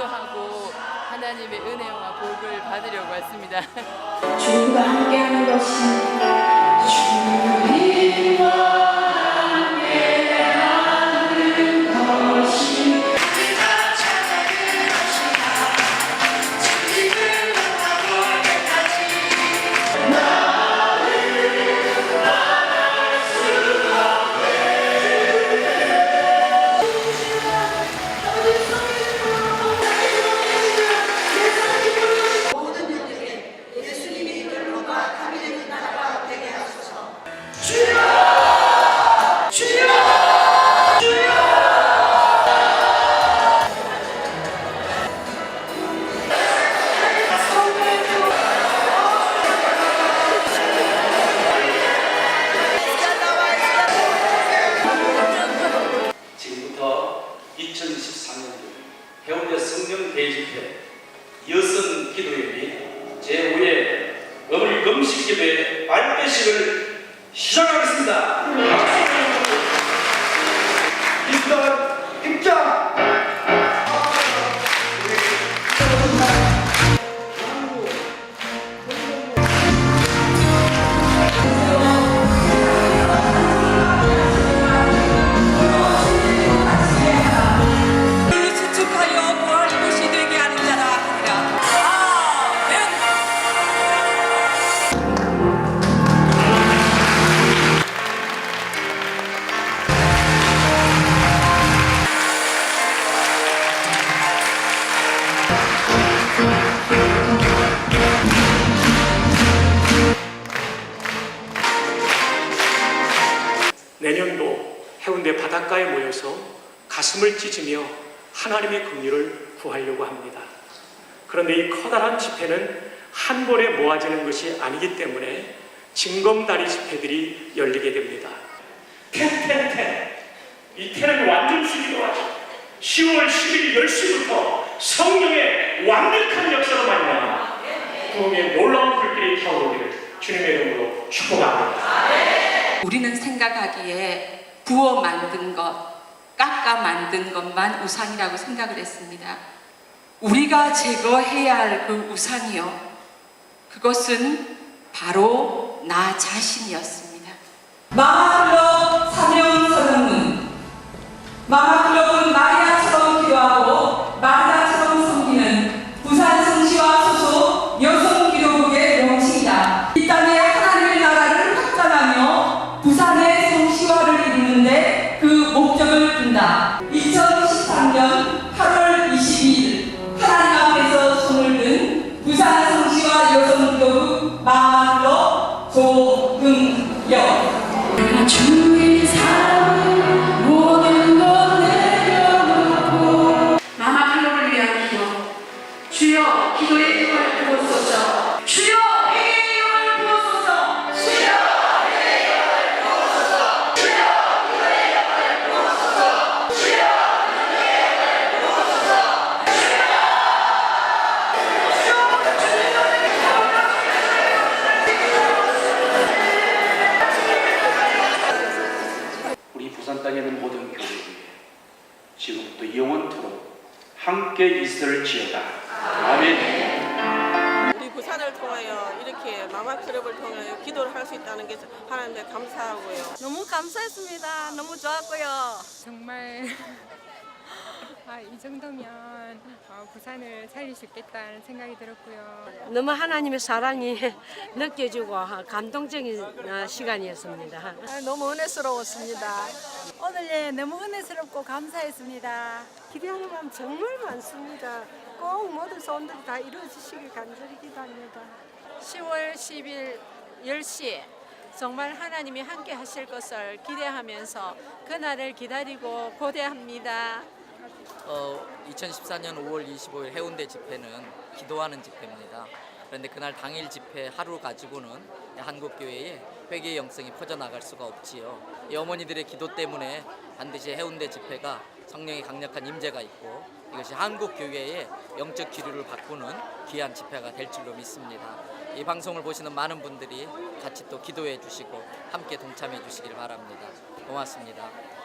기도하고 하나님의 은혜와 복을 받으려고 왔습니다. 주 함께하는 것이 주님 기도회의 제5회 어머니 금식 기도회 발대식을 시작하겠습니다. 입장 입 내년도 해운대 바닷가에 모여서 가슴을 찢으며 하나님의 긍휼을 구하려고 합니다. 그런데 이 커다란 집회는 한 번에 모아지는 것이 아니기 때문에 징검다리 집회들이 열리게 됩니다. 텐텐텐 이 텐은 완전 수기도 하죠. 10월 11일 10시부터 성령의 완벽한 역사로 말미암아 부흥의 놀라운 불길이 타오르기를 주님의 이름으로 축복합니다. 우리는 생각하기에 부어 만든 것, 깎아 만든 것만 우상이라고 생각을 했습니다. 우리가 제거해야 할 그 우상이요. 그것은 바로 나 자신이었습니다. 마하클럽 사명 서명문 마하 성시화를 이루는데 그 목적을 둔다. 2013년 8월 22일 하나님 앞에서 손을 든 부산 성시화 여성 기도국 마하클럽 조금영 함께 있을지어다. 아멘. 우리 부산을 통하여 이렇게 마마 클럽을 통하여 기도를 할 수 있다는 게 하나님께 감사하고요. 너무 감사했습니다. 너무 좋았고요. 정말 아, 이 정도면 어, 부산을 살릴 수 있겠다는 생각이 들었고요. 너무 하나님의 사랑이 느껴지고 감동적인 어, 시간이었습니다. 너무 은혜스러웠습니다. 오늘 예, 너무 은혜스럽고 감사했습니다. 기대하는 마음 정말 많습니다. 꼭 모든 소원들이 다 이루어지시길 간절히 기도합니다. 10월 10일 10시에 정말 하나님이 함께 하실 것을 기대하면서 그날을 기다리고 고대합니다. 어, 2014년 5월 25일 해운대 집회는 기도하는 집회입니다. 그런데 그날 당일 집회 하루 가지고는 한국 교회에 회개의 영성이 퍼져나갈 수가 없지요. 이 어머니들의 기도 때문에 반드시 해운대 집회가 성령의 강력한 임재가 있고 이것이 한국 교회의 영적 기류를 바꾸는 귀한 집회가 될 줄로 믿습니다. 이 방송을 보시는 많은 분들이 같이 또 기도해 주시고 함께 동참해 주시길 바랍니다. 고맙습니다.